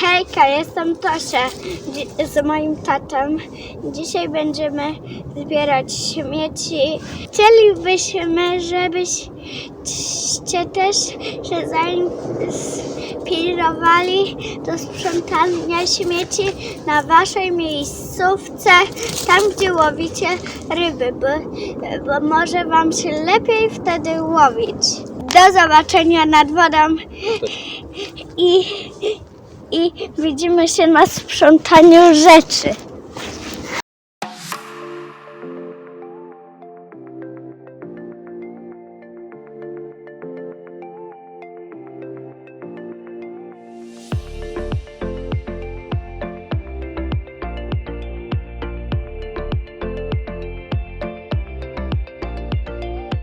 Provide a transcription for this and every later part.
Hejka, jestem Tosia z moim tatą. Dzisiaj będziemy zbierać śmieci. Chcielibyśmy, żebyście też się zainspirowali do sprzątania śmieci na waszej miejscówce, tam gdzie łowicie ryby, bo, bo może wam się lepiej wtedy łowić. Do zobaczenia nad wodą i, i widzimy się na sprzątaniu rzeczy.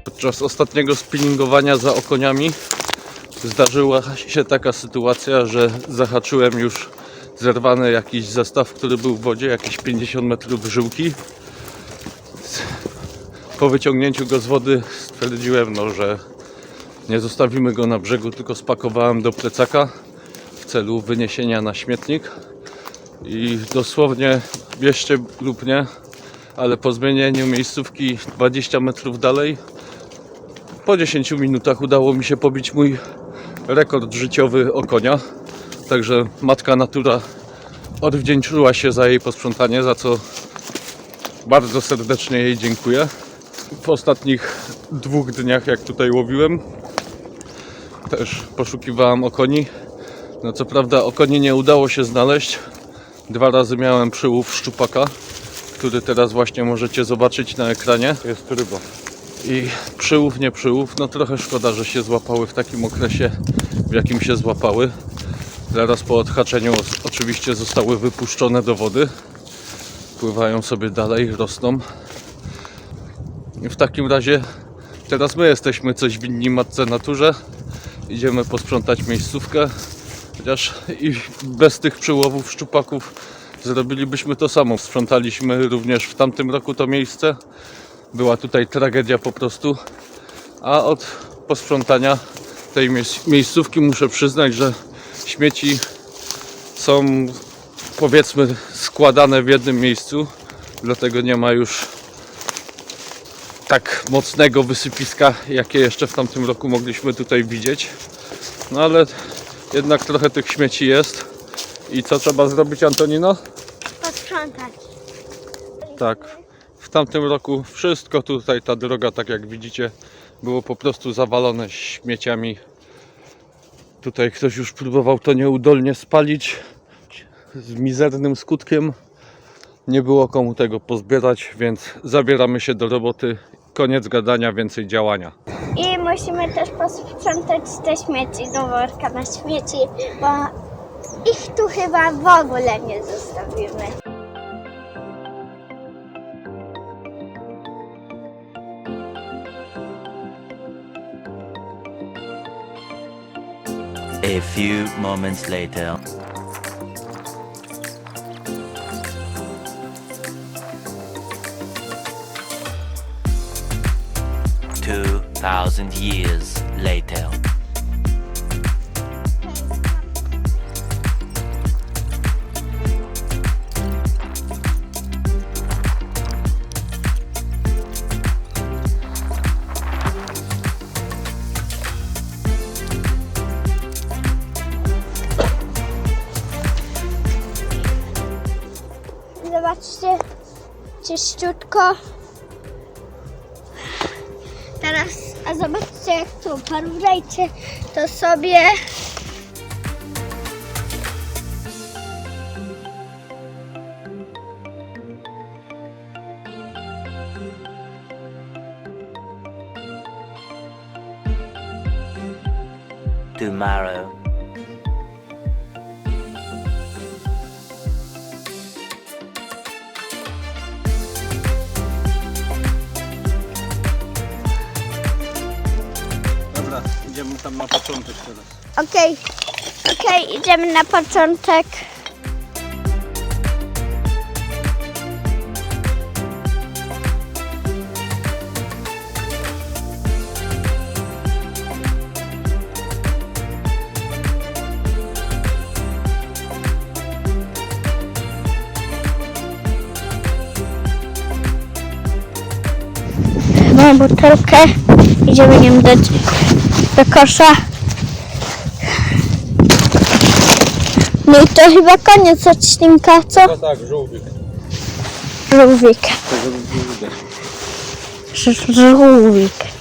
Podczas ostatniego spinningowania za okoniami zdarzyła się taka sytuacja, że zahaczyłem już zerwany jakiś zestaw, który był w wodzie, jakieś 50 metrów żyłki. Po wyciągnięciu go z wody stwierdziłem, no, że nie zostawimy go na brzegu, tylko spakowałem do plecaka w celu wyniesienia na śmietnik. I dosłownie wierzcie lub nie, ale po zmienieniu miejscówki 20 metrów dalej po 10 minutach udało mi się pobić mój rekord życiowy o konia. Także matka natura odwdzięczyła się za jej posprzątanie, za co bardzo serdecznie jej dziękuję. W ostatnich dwóch dniach, jak tutaj łowiłem, też poszukiwałem okoni. No co prawda okoni nie udało się znaleźć. Dwa razy miałem przyłów szczupaka, który teraz właśnie możecie zobaczyć na ekranie. Jest ryba. I przyłów, nie przyłów, no trochę szkoda, że się złapały w takim okresie, w jakim się złapały. Zaraz po odhaczeniu oczywiście zostały wypuszczone do wody. Pływają sobie dalej, rosną. I w takim razie teraz my jesteśmy coś winni matce naturze. Idziemy posprzątać miejscówkę. Chociaż i bez tych przyłowów szczupaków zrobilibyśmy to samo. Sprzątaliśmy również w tamtym roku to miejsce była tutaj tragedia po prostu. A od posprzątania tej miejsc- miejscówki muszę przyznać, że śmieci są powiedzmy składane w jednym miejscu, dlatego nie ma już tak mocnego wysypiska, jakie jeszcze w tamtym roku mogliśmy tutaj widzieć. No ale jednak trochę tych śmieci jest. I co trzeba zrobić, Antonino? Posprzątać. Tak. W tamtym roku wszystko tutaj, ta droga, tak jak widzicie, było po prostu zawalone śmieciami. Tutaj ktoś już próbował to nieudolnie spalić z mizernym skutkiem. Nie było komu tego pozbierać, więc zabieramy się do roboty. Koniec gadania, więcej działania. I musimy też posprzątać te śmieci do worka na śmieci, bo ich tu chyba w ogóle nie zostawimy. A few moments later. Two thousand years later. Czyściutko. Teraz, a zobaczcie jak tu, porównajcie to sobie. Tomorrow. idziemy tam na początek teraz. Okej, okej, idziemy na początek. Mam butelkę, idziemy ją dać do kosza. No i to chyba koniec odcinka, co? No tak, żółwik. Żółwik. Żółwik.